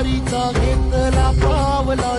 वसावारीचा घेतला पावला